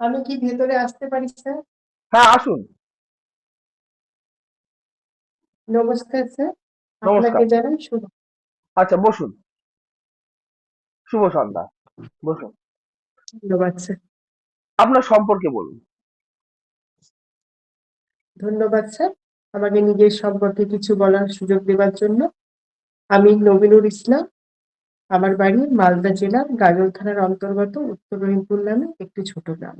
আমি কি ভেতরে আসতে পারি স্যার? হ্যাঁ আসুন। নমস্কার স্যার। আপনাকে জানাই শুভ আচ্ছা বসুন। শুভ সন্ধ্যা। বসুন। ধন্যবাদ স্যার। আপনার সম্পর্কে বলুন। ধন্যবাদ স্যার। আমাকে নিজের সম্পর্কে কিছু বলার সুযোগ দেওয়ার জন্য। আমি নবীনুর ইসলাম। আমার বাড়ি মালদা জেলার গাজল থানার অন্তর্গত উত্তর রহিমপুর নামে একটি ছোট গ্রাম।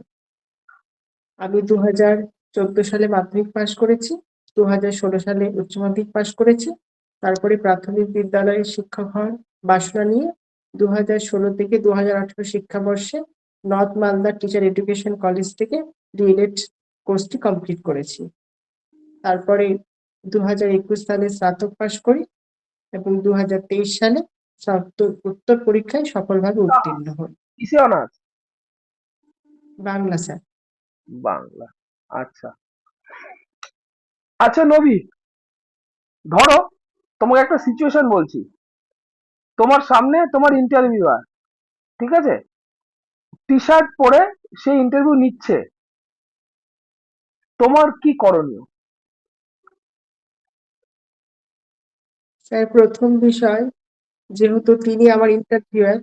আমি দু হাজার চোদ্দ সালে মাধ্যমিক পাশ করেছি দু হাজার ষোলো সালে উচ্চ মাধ্যমিক পাশ করেছি, তারপরে প্রাথমিক বিদ্যালয়ের শিক্ষক হওয়ার বাসনা নিয়ে দু হাজার ষোলো থেকে দু হাজার আঠারো শিক্ষাবর্ষে north Malda teacher education college থেকে ডিএলএড কোর্সটি কমপ্লিট করেছি। তারপরে দু হাজার একুশ সালে স্নাতক পাশ করি এবং দু হাজার তেইশ সালে উত্তর পরীক্ষায় সফলভাবে উত্তীর্ণ হই কিসে অনার্স? বাংলা স্যার। বাংলা আচ্ছা। আচ্ছা নবী ধরো তোমাকে একটা সিচুয়েশন বলছি। তোমার সামনে তোমার ইন্টারভিউ ইন্টারভিউয়ার ঠিক আছে? টি শার্ট পরে সে ইন্টারভিউ নিচ্ছে। তোমার কি করণীয়? স্যার প্রথম বিষয় যেহেতু তিনি আমার ইন্টারভিউয়ার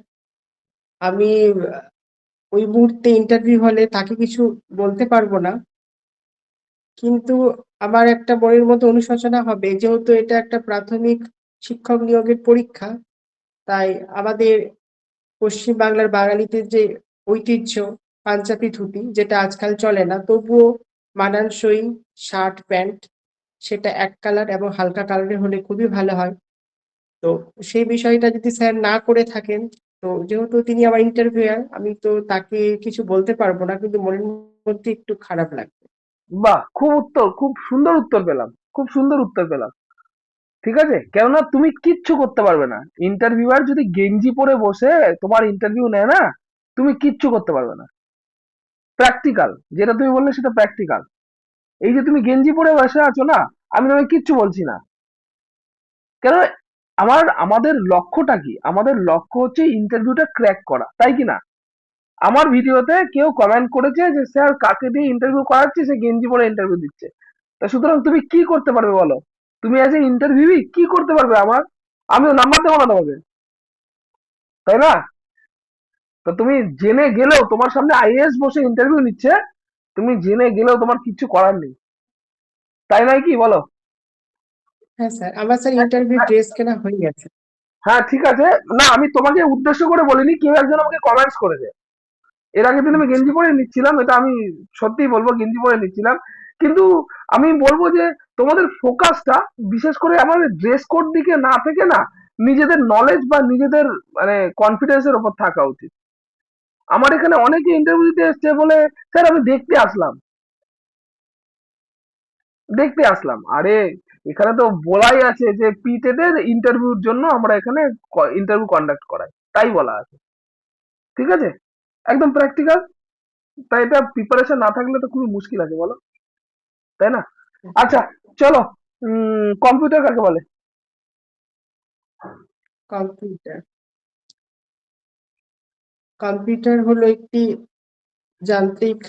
আমি ওই মুহূর্তে ইন্টারভিউ হলে তাকে কিছু বলতে পারব না। কিন্তু আমার একটা মনের মতো অনুশোচনা হবে, যেহেতু এটা একটা প্রাথমিক শিক্ষক নিয়োগের পরীক্ষা, তাই আমাদের পশ্চিম বাংলার বাঙালিদের যে ঐতিহ্য, পাঞ্জাবি ধুতি, যেটা আজকাল চলে না, তবুও মানানসই শার্ট, প্যান্ট, সেটা এক কালার এবং হালকা কালারের হলে খুবই ভালো হয়। তো সেই বিষয়টা যদি স্যার না করে থাকেন, তো যেহেতু তিনি আমার ইন্টারভিউয়ার আমি তো তাকে কিছু বলতে পারব না, কিন্তু মনের মধ্যে একটু খারাপ লাগবে। বাহ! খুব উত্তর, খুব সুন্দর উত্তর পেলাম, খুব সুন্দর উত্তর পেলাম। ঠিক আছে? কেননা তুমি কিচ্ছু করতে পারবে না। ইন্টারভিউয়ার যদি গেঞ্জি পরে বসে তোমার ইন্টারভিউ নেয় না, তুমি কিচ্ছু করতে পারবে না। প্র্যাকটিক্যাল যেটা তুমি বললে সেটা প্র্যাকটিক্যাল এই যে তুমি গেঞ্জি পরে বসে আছো না, আমি তোমাকে কিচ্ছু বলছি না। কেন আমার, আমাদের লক্ষ্যটা কি? আমাদের লক্ষ্য হচ্ছে ইন্টারভিউটা ক্র্যাক করা, তাই কি না? আমার ভিডিওতে কেউ কমেন্ট করেছে যে, স্যার, কাকে দিয়ে ইন্টারভিউ করাচ্ছে? সে গেঞ্জি পরে ইন্টারভিউ দিচ্ছে। তা সুতরাং তুমি কি করতে পারবে বলো? তুমি অ্যাজ এ ইন্টারভিউ কি করতে পারবে আমার? আমিও নাম্বার দেবো না তোমাকে। তাই না? তো তুমি জেনে গেলেও তোমার সামনে আইএস বসে ইন্টারভিউ নিচ্ছে, তুমি জেনে গেলেও তোমার কিচ্ছু করার নেই। তাই নয় কি? বলো। হ্যাঁ স্যার হয়ে গেছে। হ্যাঁ ঠিক আছে। না, আমি তোমাকে উদ্দেশ্য করে বলিনি, কেউ একজন আমাকে কমেন্টস করেছে। এর আগের দিন আমি গেঞ্জি পরে নিচ্ছিলাম, এটা আমি সত্যিই বলব, গেঞ্জি পরে নিচ্ছিলাম। কিন্তু আমি বলব যে, তোমাদের ফোকাসটা বিশেষ করে আমাদের ড্রেস কোড দিকে না থেকে না, নিজেদের নলেজ বা নিজেদের মানে কনফিডেন্সের উপর থাকা উচিত। আমার এখানে অনেকে ইন্টারভিউ দিতে এসছে বলে, স্যার, আমি দেখতে আসলাম। দেখতে আসলাম। আরে এখানে তো বলাই আছে যে পিটেদের ইন্টারভিউর জন্য আমরা এখানে ইন্টারভিউ কন্ডাক্ট করাই। তাই বলা আছে। ঠিক আছে? একদম প্র্যাকটিক্যাল তাই এটা প্রিপারেশন না থাকলে তো খুবই মুশকিল আছে বলো। তাই না? আচ্ছা চলো কম্পিউটার কাকে বলে? কম্পিউটার কম্পিউটার হলো একটি যান্ত্রিক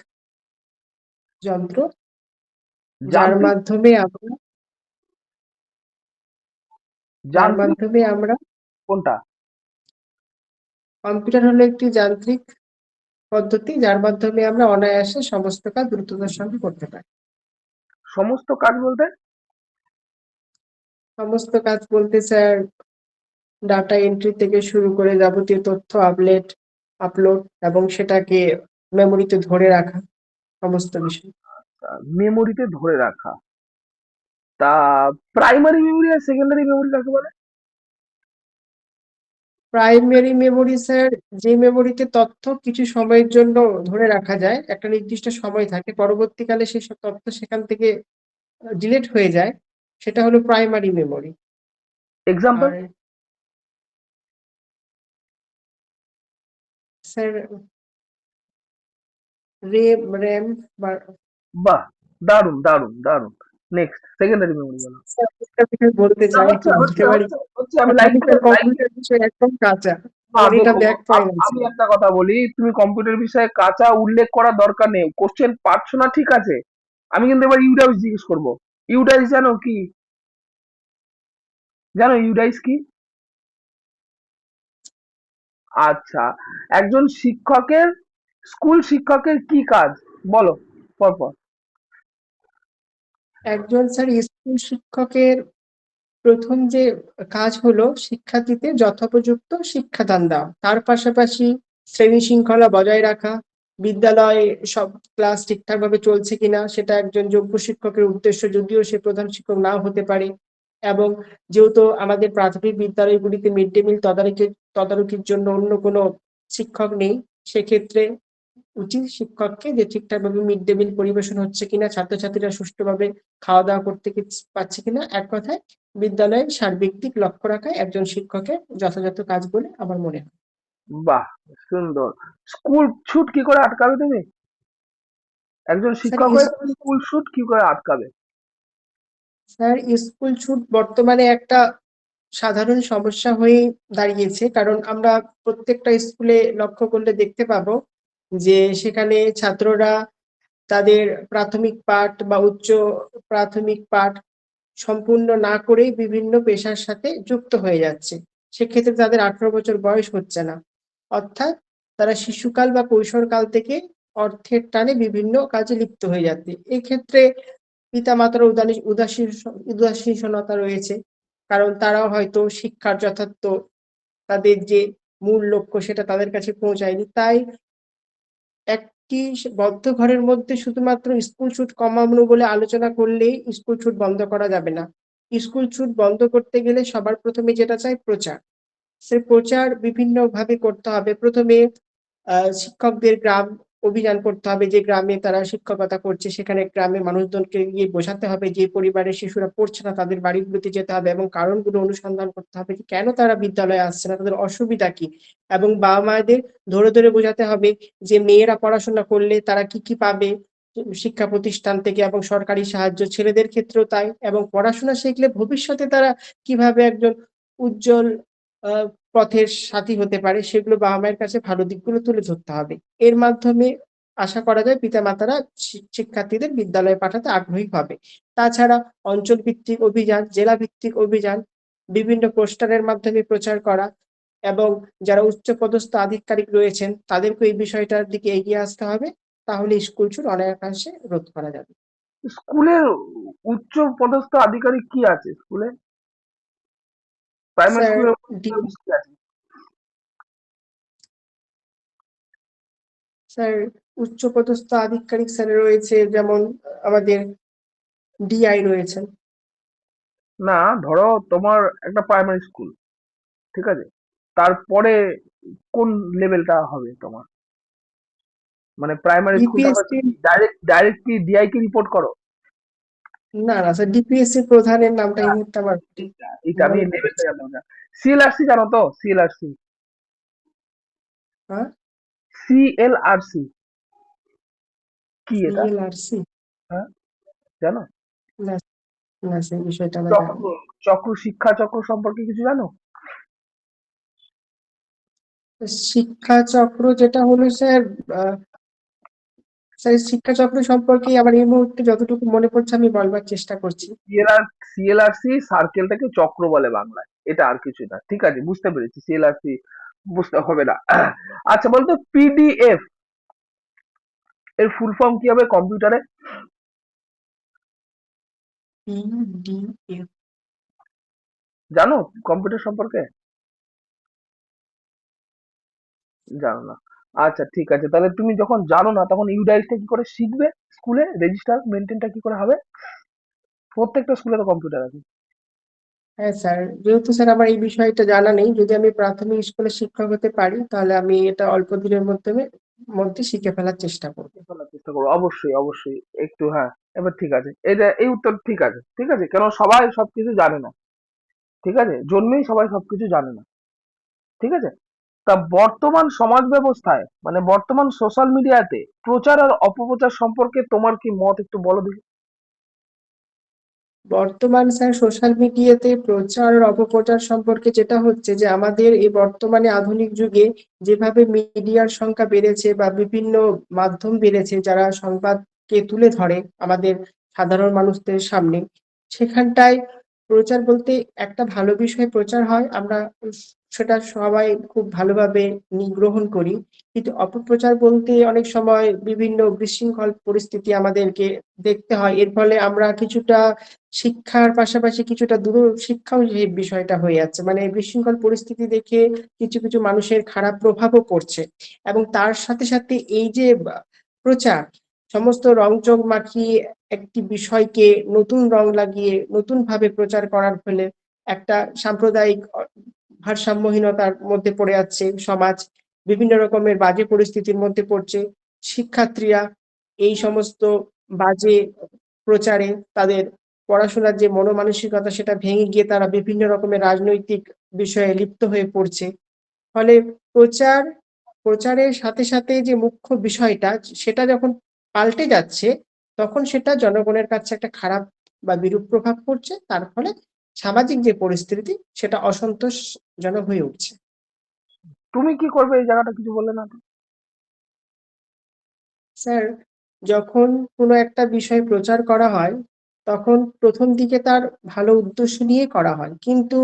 যন্ত্র। যার মাধ্যমে আমরা যার মাধ্যমে আমরা কোনটা? কম্পিউটার হলো একটি যান্ত্রিক পদ্ধতি যার মাধ্যমে আমরা অনায়াসে সমস্ত কাজ দ্রুততার সঙ্গে করতে পারি। সমস্ত কাজ বলতে? সমস্ত কাজ বলতে স্যার ডাটা এন্ট্রি থেকে শুরু করে যাবতীয় তথ্য আপলেট আপলোড এবং সেটাকে মেমোরিতে ধরে রাখা সমস্ত বিষয়। মেমোরিতে ধরে রাখা। তা প্রাইমারি মেমোরি আর সেকেন্ডারি মেমোরি কাকে বলে? প্রাইমারি মেমোরি স্যার যে মেমোরিতে তথ্য কিছু সময়ের জন্য ধরে রাখা যায় একটা নির্দিষ্ট সময় থাকে পরবর্তীকালে সেই সব তথ্য সেখান থেকে ডিলিট হয়ে যায় সেটা হলো primary memory example sir RAM RAM বা বাহ দারুণ দারুণ দারুণ নেক্সট সেকেন্ডারি মেমোরি বলো। বিষয় বলতে চাই আমি কম্পিউটার একদম কাঁচা। আমি একটা কথা বলি তুমি কম্পিউটার বিষয়ে কাঁচা উল্লেখ করার দরকার নেই। কোশ্চেন পারছ না ঠিক আছে। আমি কিন্তু এবার ইউডাইস জিজ্ঞেস করব। ইউডাইস জানো কি? জানো ইউডাইস কি? আচ্ছা একজন শিক্ষকের স্কুল শিক্ষকের কি কাজ? বলো পরপর। একজন স্যার স্কুল শিক্ষকের প্রথম যে কাজ হলো শিক্ষার্থীতে যথোপযুক্ত শিক্ষাদান দেওয়া। তার পাশাপাশি শ্রেণি শৃঙ্খলা বজায় রাখা, বিদ্যালয়ে সব ক্লাস ঠিকঠাকভাবে চলছে কিনা সেটা একজন যোগ্য শিক্ষকের উদ্দেশ্য যদিও সে প্রধান শিক্ষক নাও হতে পারে। এবং যেহেতু আমাদের প্রাথমিক বিদ্যালয়গুলিতে মিড ডে মিল তদারকির তদারকির জন্য অন্য কোনো শিক্ষক নেই, সেক্ষেত্রে উচিত শিক্ষককে যে ঠিকঠাকভাবে মিড ডে মিল পরিবেশন হচ্ছে কিনা ছাত্রছাত্রীরা সুষ্ঠুভাবে খাওয়া দাওয়া করতে পারছে কিনা এক কথায় বিদ্যালয়ের সার্বিক দিক লক্ষ্য রাখা একজন শিক্ষকের যথাযথ কাজ বলে আমার মনে হয়। বাহ সুন্দর। স্কুল ছুট কি করে আটকাবে তুমি? একজন শিক্ষক হয়ে স্কুল- স্কুল ছুট কি করে আটকাবে? স্যার স্কুল ছুট বর্তমানে একটা সাধারণ সমস্যা হয়ে দাঁড়িয়েছে কারণ আমরা প্রত্যেকটা স্কুলে লক্ষ্য করলে দেখতে পাবো যে সেখানে ছাত্ররা তাদের প্রাথমিক পাঠ বা উচ্চ প্রাথমিক পাঠ সম্পূর্ণ না করেই বিভিন্ন পেশার সাথে যুক্ত হয়ে যাচ্ছে। সেক্ষেত্রে তাদের আঠারো বছর বয়স হচ্ছে না। অর্থাৎ তারা শিশুকাল বা কৈশোরকাল থেকে অর্থের টানে বিভিন্ন কাজে লিপ্ত হয়ে যাচ্ছে। এক্ষেত্রে পিতামাতার উদানি- উদাসীন, উদাসীনতা রয়েছে। কারণ তারাও হয়তো শিক্ষার যথার্থ তাদের যে মূল লক্ষ্য সেটা তাদের কাছে পৌঁছায়নি। তাই একটি বদ্ধ ঘরের মধ্যে শুধুমাত্র স্কুল ছুট কমানো বলে আলোচনা করলেই স্কুল ছুট বন্ধ করা যাবে না। স্কুল ছুট বন্ধ করতে গেলে সবার প্রথমে যেটা চাই প্রচার। সে প্রচার বিভিন্নভাবে করতে হবে। প্রথমে শিক্ষকদের গ্রাম অভিযান করতে হবে, যে গ্রামে তারা শিক্ষকতা করছে, সেখানে গ্রামে মানুষজনকে গিয়ে বোঝাতে হবে যে পরিবারের শিশুরা পড়ছে না, তাদের বাড়িগুলোতে যেতে হবে এবং কারণগুলো অনুসন্ধান করতে হবে যে কেন তারা বিদ্যালয়ে আসছে না, তাদের অসুবিধা কি? এবং বাবা মায়েদের ধরে ধরে বোঝাতে হবে যে মেয়েরা পড়াশোনা করলে তারা কি কি পাবে শিক্ষা প্রতিষ্ঠান থেকে এবং সরকারি সাহায্য, ছেলেদের ক্ষেত্রেও তাই এবং পড়াশোনা শিখলে ভবিষ্যতে তারা কীভাবে একজন উজ্জ্বল পথের সাথী হতে পারে, সেগুলো বাবা মায়ের কাছে ভালো দিকগুলো তুলে ধরতে হবে। এর মাধ্যমে আশা করা যায় পিতামাতারা শিক্ষার্থীদের বিদ্যালয়ে পাঠাতে আগ্রহী হবে। তাছাড়া অঞ্চল ভিত্তিক অভিযান জেলা ভিত্তিক অভিযান, বিভিন্ন পোস্টারের মাধ্যমে প্রচার করা এবং যারা উচ্চপদস্থ আধিকারিক রয়েছেন তাদেরকে এই বিষয়টার দিকে এগিয়ে আসতে হবে। তাহলে স্কুল ছুট অনেকাংশে রোধ করা যাবে। স্কুলের উচ্চ পদস্থ আধিকারিক কি আছে স্কুলে? প্রাইমারি স্যার, উচ্চপদস্থ আধিকারিক স্যার রয়েছে যেমন আমাদের ডিআই রয়েছেন না ধরো তোমার একটা প্রাইমারি স্কুল ঠিক আছে? তারপরে কোন লেভেলটা হবে তোমার? মানে প্রাইমারি স্কুল ডাইরেক্ট ডাইরেক্ট কি ডিআই কে রিপোর্ট করো। না না স্যার ডিপিএসসি প্রধানের নামটা এই মুহূর্তে আমার এটা আমি লেভেলটা না সিএলআরসি জানো তো? সিএলআরসি হ্যাঁ? সিএলআরসি কি এটা? সিএলআরসি জানো? না না সেই বিষয়টা জানা চক্র শিক্ষা চক্র সম্পর্কে কিছু জানো? শিক্ষা চক্র যেটা হলো স্যার স্যার শিক্ষা চক্র সম্পর্কে আমার এই মুহূর্তে যতটুকু মনে পড়ছে আমি বলবার চেষ্টা করছি। সিএলআর সিএলআরসি সার্কেলটাকে চক্র বলে বাংলায়। এটা আর কিছু না। ঠিক আছে বুঝতে পেরেছি। সিএলআরসি বুঝতে হবে না। আচ্ছা বলতো পিডিএফ এর ফুল ফর্ম কি হবে কম্পিউটারে জানো কম্পিউটার সম্পর্কে? জানো না। আচ্ছা ঠিক আছে। তাহলে তুমি যখন জানো না তখন ইউডাইসটা কি করে শিখবে স্কুলে? রেজিস্টার মেনটেনটা কি করে হবে? প্রত্যেকটা স্কুলে তো কম্পিউটার আছে। হ্যাঁ স্যার যেহেতু স্যার আমার এই বিষয়টা জানা নেই যদি আমি প্রাথমিক স্কুলে শিক্ষক হতে পারি তাহলে আমি এটা অল্প দিনের মাধ্যমে মধ্যে শিখে ফেলার চেষ্টা করব। শোনার চেষ্টা করব। অবশ্যই অবশ্যই একটু হ্যাঁ এবার ঠিক আছে। এটা এই উত্তর ঠিক আছে ঠিক আছে কেন সবাই সবকিছু জানে না। ঠিক আছে জন্মেই সবাই সবকিছু জানে না। ঠিক আছে? তা বর্তমান সমাজ ব্যবস্থায় মানে বর্তমান সোশ্যাল মিডিয়াতে প্রচার আর অপপ্রচার সম্পর্কে তোমার কি মত একটু বলো দেখি? বর্তমান স্যার সোশ্যাল মিডিয়াতে প্রচার আর অপপ্রচার সম্পর্কে যেটা হচ্ছে যে আমাদের এই বর্তমানে আধুনিক যুগে যেভাবে মিডিয়ার সংখ্যা বেড়েছে বা বিভিন্ন মাধ্যম বেড়েছে যারা সংবাদকে তুলে ধরে আমাদের সাধারণ মানুষদের সামনে, সেখানটায় প্রচার বলতে একটা ভালো বিষয় প্রচার হয়। আমরা সেটা সবাই খুব ভালোভাবে গ্রহণ করি। কিন্তু অপপ্রচার বলতে অনেক সময় বিভিন্ন বিশৃঙ্খল পরিস্থিতি আমাদেরকে দেখতে হয়। এর ফলে আমরা কিছুটা শিক্ষার পাশাপাশি কিছুটা দূর শিক্ষাও যে বিষয়টা হয়ে যাচ্ছে। মানে বিশৃঙ্খল পরিস্থিতি দেখে কিছু কিছু মানুষের খারাপ প্রভাবও পড়ছে। এবং তার সাথে সাথে এই যে প্রচার, সমস্ত রংচং মাখিয়ে একটি বিষয়কে নতুন রং লাগিয়ে নতুন ভাবে প্রচার করার ফলে একটা সাম্প্রদায়িক ভারসাম্যহীনতার মধ্যে পড়ে যাচ্ছে সমাজ বিভিন্ন রকমের বাজে পরিস্থিতির মধ্যে পড়ছে, শিক্ষার্থীরা এই সমস্ত বাজে প্রচারে তাদের পড়াশোনার যে মনোমানসিকতা সেটা ভেঙে গিয়ে তারা বিভিন্ন রকমের রাজনৈতিক বিষয়ে লিপ্ত হয়ে পড়ছে। ফলে প্রচার, প্রচারের সাথে সাথে যে মুখ্য বিষয়টা সেটা যখন পাল্টে যাচ্ছে, তখন সেটা জনগণের কাছে একটা খারাপ বা বিরূপ প্রভাব পড়ছে, তার ফলে সামাজিক যে পরিস্থিতি সেটা অসন্তোষজনক হয়ে উঠছে। তুমি কি করবে এই জায়গাটা কিছু বললে না স্যার যখন কোনো একটা বিষয় প্রচার করা হয় তখন প্রথম দিকে তার ভালো উদ্দেশ্য নিয়ে করা হয়। কিন্তু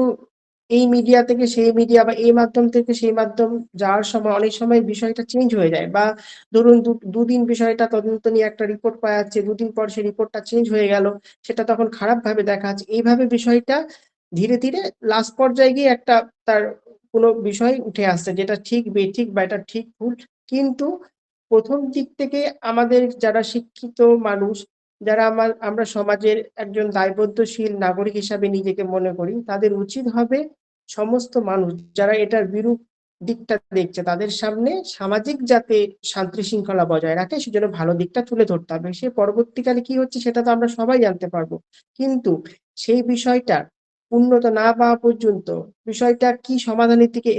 এই মিডিয়া থেকে সেই মিডিয়া বা এই মাধ্যম থেকে সেই মাধ্যম যাওয়ার সময় অনেক সময় বিষয়টা চেঞ্জ হয়ে যায় বা ধরুন দুদিন বিষয়টা তদন্ত নিয়ে একটা রিপোর্ট পাওয়া যাচ্ছে, দুদিন পর সেই রিপোর্টটা চেঞ্জ হয়ে গেল, সেটা তখন খারাপ ভাবে দেখা যাচ্ছে। এইভাবে বিষয়টা ধীরে ধীরে লাস্ট পর্যায়ে গিয়ে একটা তার কোনো বিষয় উঠে আসছে যেটা ঠিক, বেঠিক বা এটা ঠিক ভুল। কিন্তু প্রথম দিক থেকে আমাদের যারা শিক্ষিত মানুষ যারা আমার, আমরা সমাজের একজন দায়বদ্ধশীল নাগরিক হিসাবে নিজেকে মনে করি, তাদের উচিত হবে সমস্ত মানুষ যারা এটার বিরূপ দিকটা দেখছে, তাদের সামনে সামাজিক যাতে শান্তি শৃঙ্খলা বজায় রাখে, সেজন্য ভালো দিকটা তুলে ধরতে হবে। সে পরবর্তীকালে কি হচ্ছে সেটা তো আমরা সবাই জানতে পারব। কিন্তু সেই বিষয়টা উন্নত না পাওয়া পর্যন্ত বিষয়টা কি সমাধানের দিকে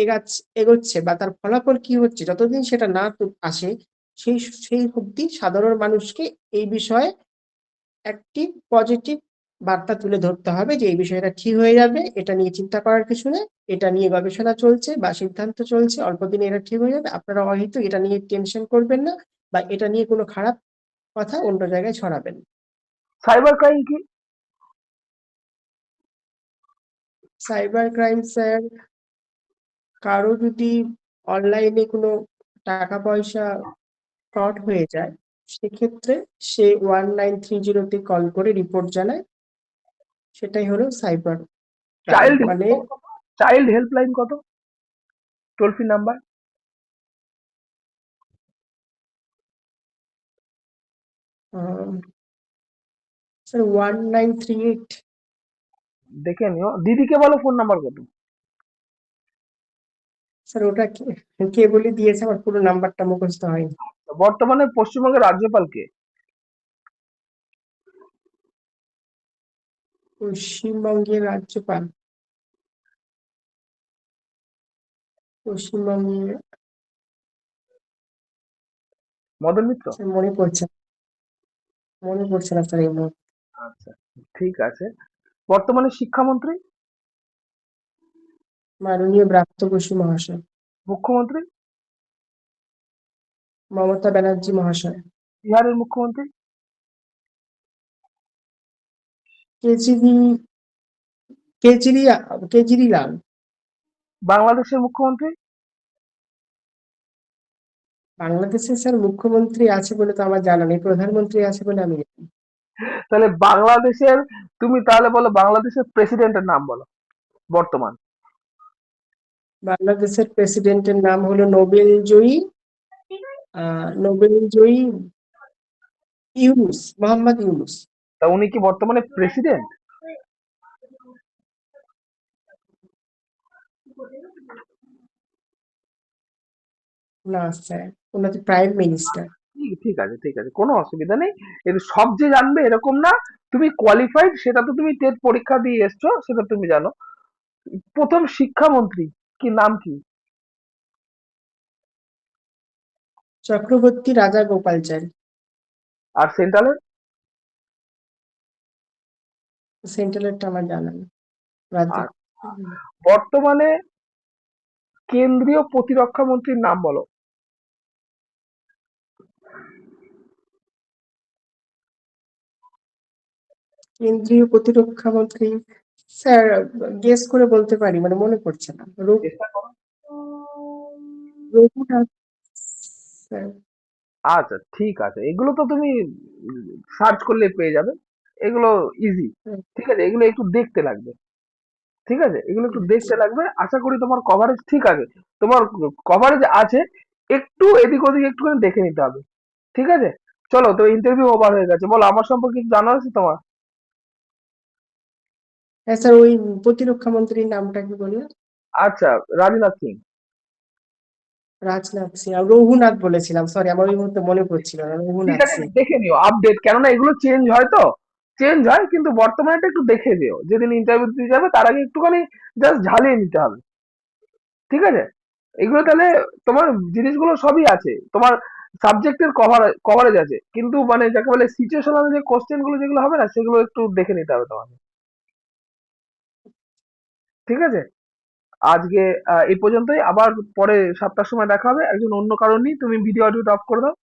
এগাচ্ছে বা তার ফলাফল কি হচ্ছে, যতদিন সেটা না আসে, সেই সেই অবধি সাধারণ মানুষকে এই বিষয়ে একটি পজিটিভ বার্তা তুলে ধরতে হবে যে এই বিষয়টা ঠিক হয়ে যাবে এটা নিয়ে চিন্তা করার কিছু নেই এটা নিয়ে গবেষণা চলছে বা সিদ্ধান্ত চলছে অল্প দিনে এটা ঠিক হয়ে যাবে আপনারা হয়তো এটা নিয়ে টেনশন করবেন না বা এটা নিয়ে কোনো খারাপ কথা অন্য জায়গায় ছড়াবেন। সাইবার ক্রাইম কি? সাইবার ক্রাইম স্যার কারও যদি অনলাইনে কোনো টাকা পয়সা ফ্রড হয়ে যায় সেক্ষেত্রে সে ওয়ান নাইন থ্রি জিরোতে কল করে রিপোর্ট জানায়। সেটাই হলো সাইবার চাইল্ড মানে চাইল্ড হেল্পলাইন কত? Toll free number sir one nine three eight দেখে নিও। দিদিকে বলো ফোন নাম্বার কত? স্যার ওটা কে- কে বলে দিয়েছে? আমার পুরো নাম্বারটা মুখস্থ হয়নি। বর্তমানে পশ্চিমবঙ্গের রাজ্যপাল কে? পশ্চিমবঙ্গের রাজ্যপাল। পশ্চিমবঙ্গের মদন মিত্র? স্যার মনে পড়ছে মনে পড়ছে না স্যার এই মুহূর্তে। আচ্ছা ঠিক আছে। বর্তমানে শিক্ষামন্ত্রী? মাননীয় ব্রাত্য বসু মহাশয়। মুখ্যমন্ত্রী? মমতা ব্যানার্জি মহাশয়। বিহারের মুখ্যমন্ত্রী? কেজরি কেজরি কেজরিলাল। বাংলাদেশের মুখ্যমন্ত্রী? বাংলাদেশের স্যার মুখ্যমন্ত্রী আছে বলে তো আমার জানা নেই প্রধানমন্ত্রী আছে বলে আমি জানি। তাহলে বাংলাদেশের তুমি তাহলে বলো বাংলাদেশের প্রেসিডেন্টের নাম বলো বর্তমান। বাংলাদেশের প্রেসিডেন্টের নাম হলো নোবেল জয়ী নোবেল জয়ী ইউনুস মোহাম্মদ ইউনুস। তা উনি কি বর্তমানে প্রেসিডেন্ট না স্যার ওনাদের প্রাইম মিনিস্টার ঠিক ঠিক আছে ঠিক আছে কোনো অসুবিধা নেই। এর সব যে জানবে এরকম না তুমি কোয়ালিফাইড সেটা তো তুমি টেট পরীক্ষা দিয়ে এসছো সেটা তুমি জানো। প্রথম শিক্ষামন্ত্রী কি নাম কি? চক্রবর্তী রাজা গোপালচারী আর সেন্ট্রালের সেন্ট্রালেরটা আমার জানা নেই। বর্তমানে কেন্দ্রীয় প্রতিরক্ষা মন্ত্রীর নাম বলো। কেন্দ্রীয় প্রতিরক্ষা মন্ত্রী স্যার গেস করে বলতে পারি মানে মনে পড়ছে না। রঘু- রঘুনাথ স্যার আচ্ছা ঠিক আছে। এগুলো তো তুমি সার্চ করলে পেয়ে যাবে। এগুলো ইজি ঠিক আছে এগুলো একটু দেখতে লাগবে। ঠিক আছে? এগুলো একটু দেখতে লাগবে। আশা করি তোমার কভারেজ ঠিক আছে। তোমার কভারেজ আছে। একটু এদিক ওদিক একটুখানি দেখে নিতে হবে। ঠিক আছে? চলো তো ইন্টারভিউ ওভার হয়ে গেছে। বলো আমার সম্পর্কে কিছু জানা আছে তোমার? হ্যাঁ স্যার ওই প্রতিরক্ষা মন্ত্রীর নামটা কি বললেন আচ্ছা রাজনাথ সিং। রাজনাথ সিং আর রঘুনাথ বলেছিলাম সরি আমার ওই মুহূর্তে মনে পড়ছিল না রঘুনাথ সিং। দেখে নিও আপডেট কেননা এগুলো চেঞ্জ হয় তো চেঞ্জ হয় কিন্তু বর্তমানে একটু দেখে দিও যেদিন ইন্টারভিউ দিতে যাবে তার আগে একটুখানি জাস্ট ঝালিয়ে নিতে হবে। ঠিক আছে? এগুলো তাহলে তোমার জিনিসগুলো সবই আছে তোমার সাবজেক্টের কভার কভারেজ আছে কিন্তু মানে যাকে বলে সিচুয়েশনাল যে কোশ্চেনগুলো যেগুলো হবে না সেগুলো একটু দেখে নিতে হবে তোমাকে। ঠিক আছে? আজকে এই পর্যন্তই। আবার পরে সাতটার সময় দেখা হবে। একজন অন্য কারণ নিয়ে তুমি ভিডিও অডিও অফ করে দাও।